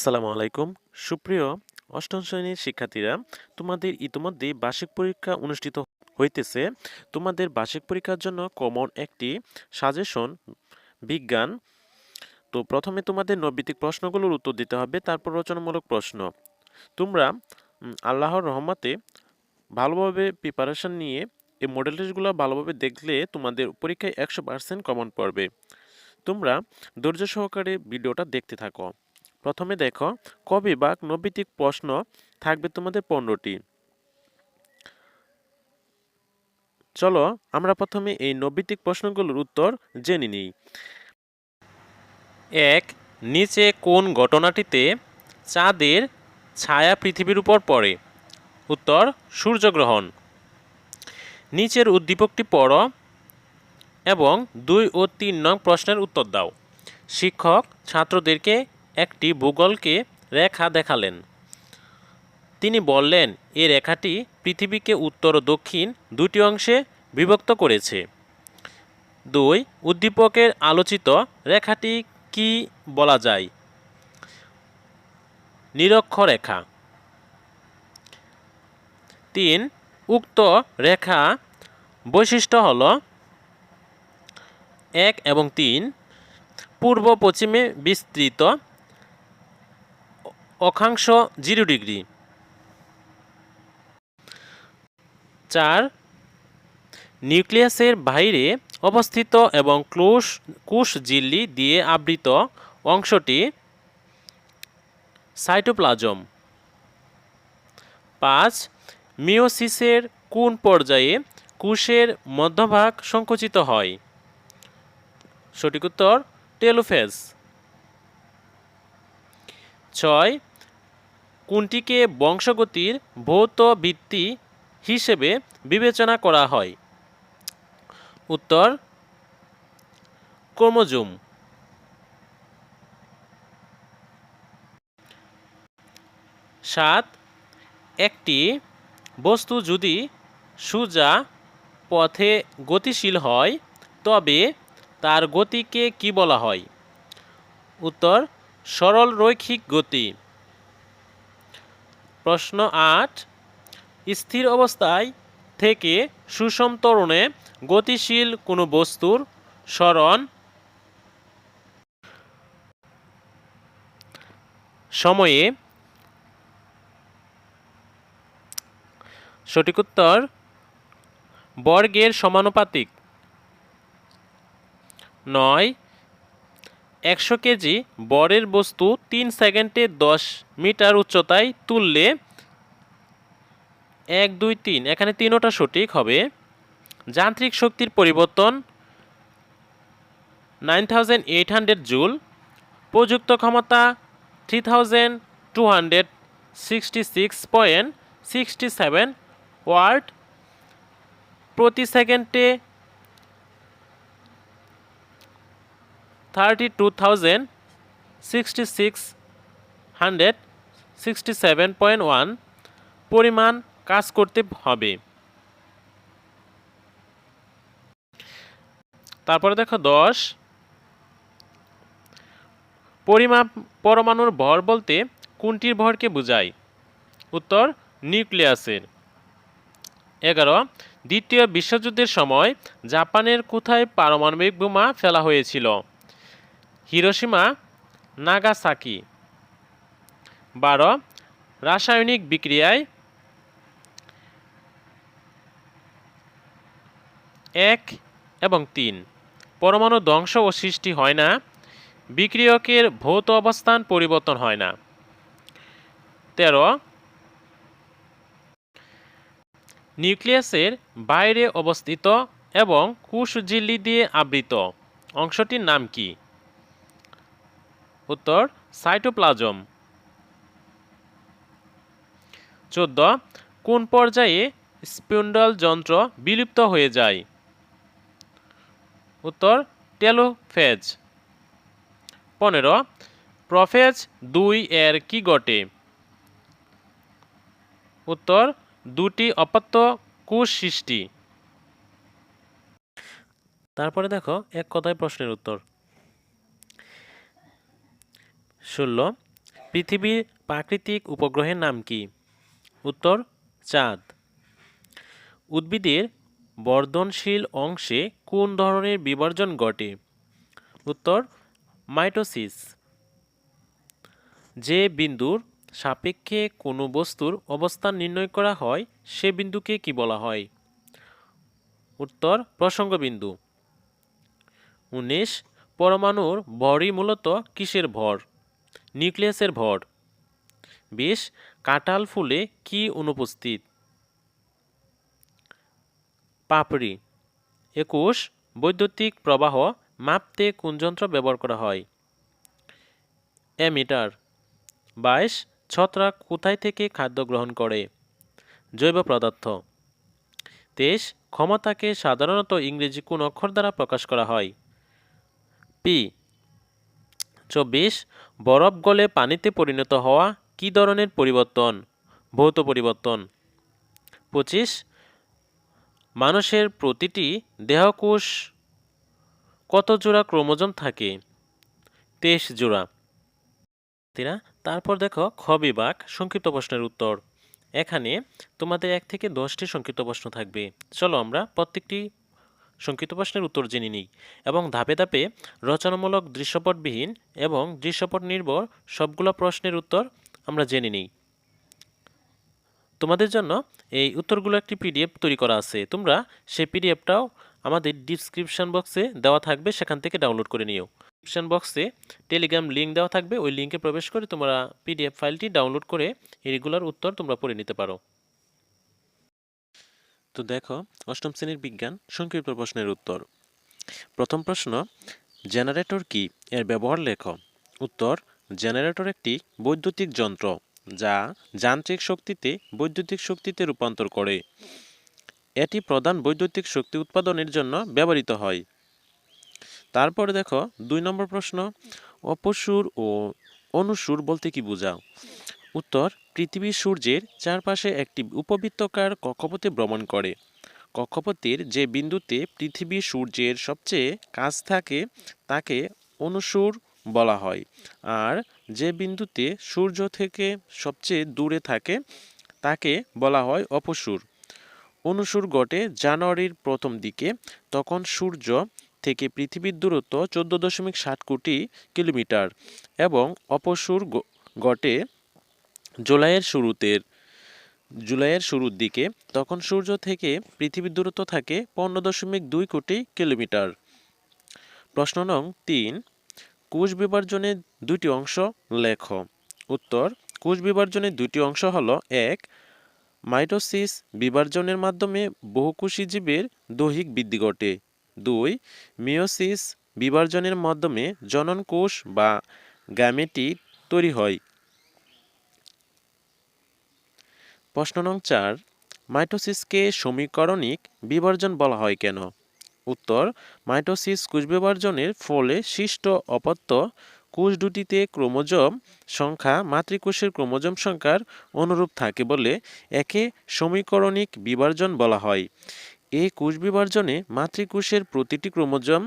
আসসালামু আলাইকুম। সুপ্রিয় অষ্টম শ্রেণির শিক্ষার্থীরা, তোমাদের ইতিমধ্যে বার্ষিক পরীক্ষা অনুষ্ঠিত হইতেছে। তোমাদের বার্ষিক পরীক্ষার জন্য কমন একটি সাজেশন বিজ্ঞান। তো প্রথমে তোমাদের নৈবিত্তিক প্রশ্নগুলোর উত্তর দিতে হবে, তারপর রচনামূলক প্রশ্ন। তোমরা আল্লাহর রহমতে ভালোভাবে প্রিপারেশন নিয়ে এই মডেল টেস্টগুলো ভালোভাবে দেখলে তোমাদের পরীক্ষায় একশো পার্সেন্ট কমন পড়বে। তোমরা ধৈর্য সহকারে ভিডিওটা দেখতে থাকো। প্রথমে দেখো, কবি বিভাগ নৈবিত্তিক প্রশ্ন থাকবে তোমাদের পনেরোটি। চলো আমরা প্রথমে এই নৈবিত্তিক প্রশ্নগুলোর উত্তর জেনে নিই। এক, নিচে কোন ঘটনাটিতে চাঁদের ছায়া পৃথিবীর উপর পড়ে? উত্তর, সূর্যগ্রহণ। নিচের উদ্দীপকটি পড়ো এবং দুই ও তিন নং প্রশ্নের উত্তর দাও। শিক্ষক ছাত্রদেরকে একটি ভূগোলকে রেখা দেখালেন। তিনি বললেন এই রেখাটি পৃথিবীকে উত্তর ও দক্ষিণ দুটি অংশে বিভক্ত করেছে। দুই, উদ্দীপকের আলোচিত রেখাটি কি বলা যায়? নিরক্ষরেখা তিন, উক্ত রেখা বৈশিষ্ট্য হল এক এবং তিন পূর্ব পশ্চিমে বিস্তৃত অক্ষাংশ জিরো ডিগ্রি। চার, নিউক্লিয়াসের বাইরে অবস্থিত এবং ক্লোশ, কোষ ঝিল্লি দিয়ে আবৃত অংশটি সাইটোপ্লাজম। পাঁচ মিওসিসের কোন পর্যায়ে কোষের মধ্যভাগ সংকুচিত হয়? সঠিক উত্তর, টেলোফেজ। ছয় কোনটিকে বংশগতির ভৌত ভিত্তি হিসেবে বিবেচনা করা হয়? উত্তর, ক্রোমোজুম। সাত, একটি বস্তু যদি সোজা পথে গতিশীল হয়, তবে তার গতিকে কি বলা হয়? উত্তর সরল রৈখিক গতি। প্রশ্ন আট, স্থির অবস্থায় থেকে সুষম ত্বরণে গতিশীল কোনো বস্তুর স্মরণ? সময়ে সঠিক উত্তর, বর্গের সমানুপাতিক। নয় একশো কেজি বরের বস্তু তিন সেকেন্ডে দশ মিটার উচ্চতায় তুললে এক, দুই, তিন। এখানে তিনোটা সঠিক হবে। যান্ত্রিক শক্তির পরিবর্তন nine thousand eight hundred joule. প্রযুক্ত ক্ষমতা three thousand two hundred sixty six point sixty seven watt প্রতি সেকেন্ডে thirty two thousand sixty six hundred sixty seven point one পরিমাণ কাজ করতে হবে। তারপরে দেখো দশ। পরিমাপ পরমাণুর ভর বলতে কোনটির ভরকে বোঝায়? উত্তর, নিউক্লিয়াসের। এগারো, দ্বিতীয় বিশ্বযুদ্ধের সময় জাপানের কোথায় পারমাণবিক বোমা ফেলা হয়েছিল? Hiroshima Nagasaki. বারো, রাসায়নিক বিক্রিয়ায়। এক এবং তিন। পরমাণু ধ্বংস ও সৃষ্টি হয় না, বিক্রিয়কের ভৌত অবস্থান পরিবর্তন হয় না। তেরো, নিউক্লিয়াসের বাইরে অবস্থিত এবং কোষ ঝিল্লি দিয়ে আবৃত। অংশটির নাম কি? উত্তর, সাইটোপ্লাজম। চোদ্দ, কোন পর্যায়ে স্পিন্ডল যন্ত্র বিলুপ্ত হয়ে যায়? উত্তর, টেলোফেজ। পনেরো, প্রফেজ দুই এর কি ঘটে? উত্তর, দুটি অপত্য কোষ সৃষ্টি। তারপরে দেখো, এক কথায় প্রশ্নের উত্তর। ষোলো, পৃথিবীর প্রাকৃতিক উপগ্রহের নাম কি? উত্তর, চাঁদ। উদ্ভিদের বর্ধনশীল অংশে কোন ধরনের বিবর্জন ঘটে? উত্তর, মাইটোসিস। যে বিন্দুর সাপেক্ষে কোনো বস্তুর অবস্থান নির্ণয় করা হয়, সে বিন্দুকে কি বলা হয়? উত্তর প্রসঙ্গ বিন্দু উনিশ, পরমাণুর ভরই মূলত কিসের ভর? নিউক্লিয়াসের ভর। বিশ, কাঁঠাল ফুলে কি অনুপস্থিত? পাপড়ি। একুশ, বৈদ্যুতিক প্রবাহ মাপতে কোন যন্ত্র ব্যবহার করা হয়? অ্যামিটার। বাইশ, ছত্রাক কোথায় থেকে খাদ্য গ্রহণ করে? জৈব পদার্থ। তেইশ, ক্ষমতাকে সাধারণত ইংরেজি কোন অক্ষর দ্বারা প্রকাশ করা হয়? পি। চব্বিশ বরফ গলে পানিতে পরিণত হওয়া কী ধরনের পরিবর্তন? ভৌত পরিবর্তন। পঁচিশ, মানুষের প্রতিটি দেহকোষ কত জোড়া ক্রোমোজোম থাকে? তেইশ জোড়া। তিরা, তারপর দেখো খ বিভাগ, সংক্ষিপ্ত প্রশ্নের উত্তর। এখানে তোমাদের এক থেকে দশটি সংক্ষিপ্ত প্রশ্ন থাকবে। চলো আমরা প্রত্যেকটি সংক্ষিপ্ত প্রশ্নের উত্তর জেনে নিই, এবং ধাপে ধাপে রচনামূলক দৃশ্যপটবিহীন এবং দৃশ্যপট নির্ভর সবগুলো প্রশ্নের উত্তর আমরা জেনে নিই। তোমাদের জন্য এই উত্তরগুলো একটি পিডিএফ তৈরি করা আছে। তোমরা সেই পিডিএফটাও আমাদের ডিসক্রিপশন বক্সে দেওয়া থাকবে, সেখান থেকে ডাউনলোড করে নিও। ডিসক্রিপশন বক্সে টেলিগ্রাম লিঙ্ক দেওয়া থাকবে, ওই লিঙ্কে প্রবেশ করে তোমরা পিডিএফ ফাইলটি ডাউনলোড করে এগুলোর উত্তর তোমরা পড়ে নিতে পারো। তো দেখো, অষ্টম শ্রেণির বিজ্ঞান, সংক্ষিপ্ত প্রশ্নের উত্তর। প্রথম প্রশ্ন, জেনারেটর কি? এর ব্যবহার লেখ। উত্তর, জেনারেটর একটি বৈদ্যুতিক যন্ত্র, যা যান্ত্রিক শক্তিতে বৈদ্যুতিক শক্তিতে রূপান্তর করে। এটি প্রধান বৈদ্যুতিক শক্তি উৎপাদনের জন্য ব্যবহৃত হয়। তারপরে দেখো, দুই নম্বর প্রশ্ন, অপসুর ও অনুসুর বলতে কি বোঝাও? উত্তর পৃথিবী সূর্যের চারপাশে একটি উপবৃত্তকার কক্ষপথে ভ্রমণ করে। কক্ষপথের যে বিন্দুতে পৃথিবী সূর্যের সবচেয়ে কাছ থাকে, তাকে অনুসুর বলা হয়। আর যে বিন্দুতে সূর্য থেকে সবচেয়ে দূরে থাকে, তাকে বলা হয় অপসুর। অনুসুর ঘটে জানুয়ারির প্রথম দিকে, তখন সূর্য থেকে পৃথিবীর দূরত্ব চোদ্দ দশমিক ষাট কোটি কিলোমিটার এবং অপসুর ঘটে জুলাইয়ের শুরুতে, জুলাইয়ের শুরুর দিকে, তখন সূর্য থেকে পৃথিবীর দূরত্ব থাকে পনেরো দশমিক দুই কোটি কিলোমিটার। প্রশ্ন নং তিন, কোষ বিভাজনের দুটি অংশ লেখ। উত্তর, কোষ বিভাজনের দুটি অংশ হলো এক, মাইটোসিস বিভাজনের মাধ্যমে বহুকোষী জীবের দৈহিক বৃদ্ধি ঘটে। দুই মিওসিস বিভাজনের মাধ্যমে জনন কোষ বা গ্যামেটি তৈরি হয়। প্রশ্ন নং চার, মাইটোসিসকে সমীকরণিক বিবর্জন বলা হয় কেন? উত্তর, মাইটোসিস কোষ বিভাজনের ফলে সৃষ্ট অপত্য কোষ দুটিতে ক্রোমোজোম সংখ্যা মাতৃকোষের ক্রোমোজোম সংখ্যার অনুরূপ থাকে বলে একে সমীকরণিক বিবর্জন বলা হয়। এই কোষ বিভাজনে মাতৃকোষের প্রতিটি ক্রোমোজোম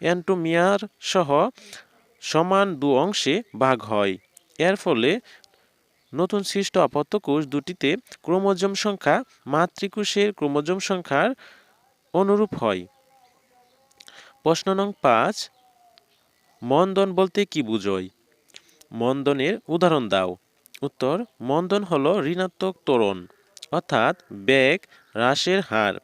অ্যান্টোমিয়ার সহ সমান দু অংশে ভাগ হয়। এর ফলে নতুন সৃষ্ট অপত্য কোষ দুটিতে ক্রোমোজোম সংখ্যা মাতৃকোষের ক্রোমোজোম সংখ্যার অনুরূপ হয়। প্রশ্ন নং পাঁচ, মন্দন বলতে কি বুঝোয়? মন্দনের উদাহরণ দাও। উত্তর, মন্দন হল ঋণাত্মক ত্বরণ, অর্থাৎ বেগ হ্রাসের হার।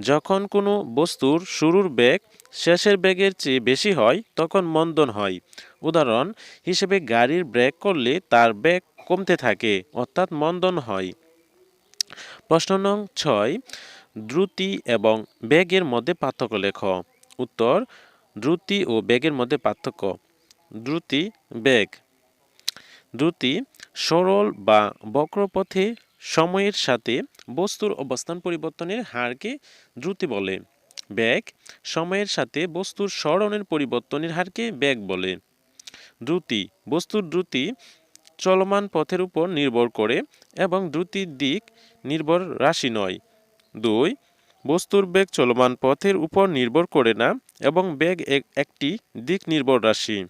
যখন কোনো বস্তুর শুরুর বেগ শেষের বেগের চেয়ে বেশি হয়, তখন মন্দন হয়। উদাহরণ, হিসেবে গাড়ির ব্রেক করলে তার বেগ কমতে থাকে, অর্থাৎ মন্দন হয়। প্রশ্ন নং ছয়, দ্রুতি এবং বেগের মধ্যে পার্থক্য লেখ। উত্তর, দ্রুতি ও বেগের মধ্যে পার্থক্য। দ্রুতি, বেগ। দ্রুতি, সরল বা বক্রপথে সময়ের সাথে বস্তুর অবস্থান পরিবর্তনের হারকে দ্রুতি বলে। বেগ, সময়ের সাথে বস্তুর সরণের পরিবর্তনের হারকে বেগ বলে। দ্রুতি, বস্তুর দ্রুতি চলমান পথের উপর নির্ভর করে এবং দ্রুতির দিক নির্ভর রাশি নয়। দুই, বস্তুর বেগ চলমান পথের উপর নির্ভর করে না এবং বেগ এক- একটি দিক নির্ভর রাশি।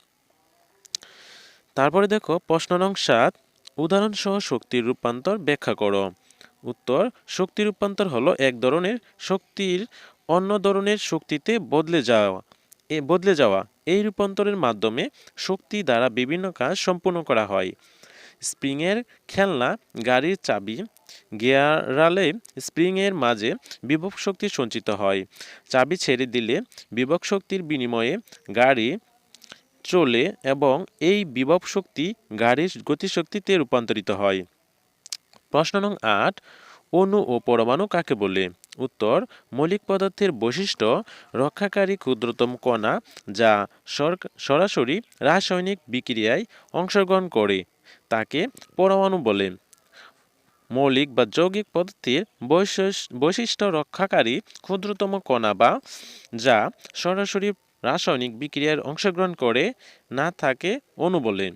তারপরে দেখো প্রশ্ন নং সাত, উদাহরণসহ শক্তির রূপান্তর ব্যাখ্যা করো। উত্তর, শক্তি রূপান্তর হলো এক ধরনের শক্তির অন্য ধরনের শক্তিতে বদলে যাওয়া। এ বদলে যাওয়া। এই রূপান্তরের মাধ্যমে শক্তি দ্বারা বিভিন্ন কাজ সম্পূর্ণ করা হয়। স্প্রিংয়ের খেলনা, গাড়ির চাবি, গিয়ারালে স্প্রিংয়ের মাঝে বিভব শক্তি সঞ্চিত হয়। চাবি ছেড়ে দিলে বিভব শক্তির বিনিময়ে গাড়ি চলে এবং এই বিভব শক্তি গাড়ির গতিশক্তিতে রূপান্তরিত হয়। প্রশ্ন নং আট, অণু ও পরমাণু কাকে বলে? উত্তর, মৌলিক পদার্থের বৈশিষ্ট্য, রক্ষাকারী ক্ষুদ্রতম কণা, যা সর- সরাসরি রাসায়নিক বিক্রিয়ায় অংশগ্রহণ করে, তাকে পরমাণু বলে। মৌলিক বা যৌগিক পদার্থের বৈশিষ্ট্য রক্ষাকারী ক্ষুদ্রতম কণা বা, যা সরাসরি রাসায়নিক বিক্রিয়ায় অংশগ্রহণ করে, না থাকে অণু বলে।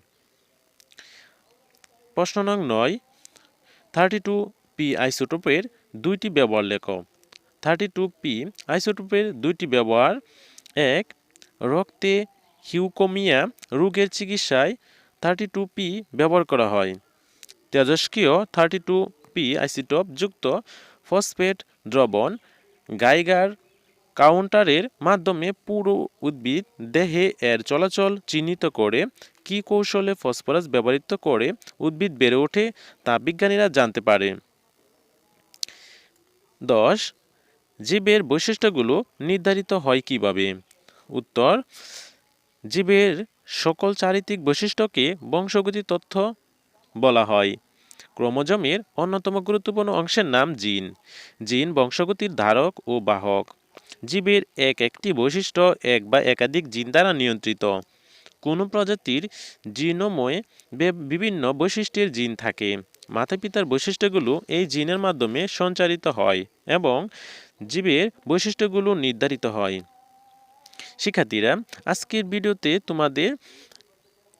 প্রশ্ন নং নয়, থার্টি টু পি আইসোটোপের দুইটি ব্যবহার লেখো। থার্টি টু পি, আইসোটোপের দুইটি ব্যবহার। এক, রক্তে হিউকোমিয়া, রোগের চিকিৎসায় থার্টি টু পি ব্যবহার করা হয়। তেজস্ক্রিয় থার্টি টু পি আইসোটোপ যুক্ত ফসফেট দ্রবণ গাইগার কাউন্টারের মাধ্যমে পুরো উদ্ভিদ দেহে এর চলাচল চিহ্নিত করে, কী কৌশলে ফসফরাস ব্যবহৃত করে উদ্ভিদ বেড়ে ওঠে তা বিজ্ঞানীরা জানতে পারে। দশ, জীবের বৈশিষ্ট্যগুলো নির্ধারিত হয় কীভাবে? উত্তর, জীবের সকল চারিত্রিক বৈশিষ্ট্যকে বংশগতি তথ্য বলা হয়। ক্রোমোজোমের অন্যতম গুরুত্বপূর্ণ অংশের নাম জিন। জিন বংশগতির ধারক ও বাহক। জীবের এক একটি বৈশিষ্ট্য এক বা একাধিক জিন দ্বারা নিয়ন্ত্রিত। কোনো প্রজাতির জিনোময়ে বিভিন্ন বৈশিষ্ট্যের জিন থাকে। মাতাপিতার বৈশিষ্ট্যগুলো এই জিনের মাধ্যমে সঞ্চারিত হয় এবং জীবের বৈশিষ্ট্যগুলো নির্ধারিত হয়। শিক্ষার্থীরা, আজকের ভিডিওতে তোমাদের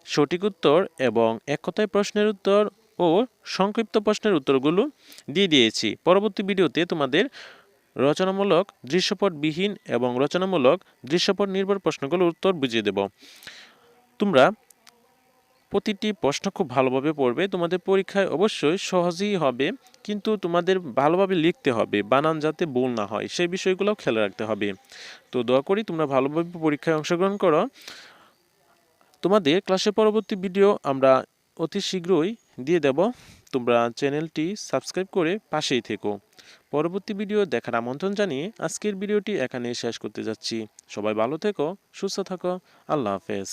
সঠিক উত্তর এবং এক কথায় প্রশ্নের উত্তর ও সংক্ষিপ্ত প্রশ্নের উত্তরগুলো দিয়ে দিয়েছি। পরবর্তী ভিডিওতে তোমাদের রচনামূলক, দৃশ্যপটবিহীন এবং রচনামূলক দৃশ্যপট নির্ভর প্রশ্নগুলোর উত্তর বুঝিয়ে দেব। তোমরা প্রতিটি প্রশ্ন খুব ভালোভাবে পড়বে। তোমাদের পরীক্ষায় অবশ্যই সহজেই হবে, কিন্তু তোমাদের ভালোভাবে লিখতে হবে, বানান যাতে ভুল না হয়, সেই বিষয়গুলোও খেয়াল রাখতে হবে। তো দোয়া করি তোমরা ভালোভাবে পরীক্ষায় অংশগ্রহণ করো। তোমাদের ক্লাসের পরবর্তী ভিডিও আমরা অতি শীঘ্রই দিয়ে দেব। তোমরা চ্যানেলটি সাবস্ক্রাইব করে পাশেই থেকো। পরবর্তী ভিডিও দেখার আমন্ত্রণ জানিয়ে আজকের ভিডিওটি এখানে শেষ করতে যাচ্ছি। সবাই ভালো থেকো, সুস্থ থাকো। আল্লাহ হাফেজ।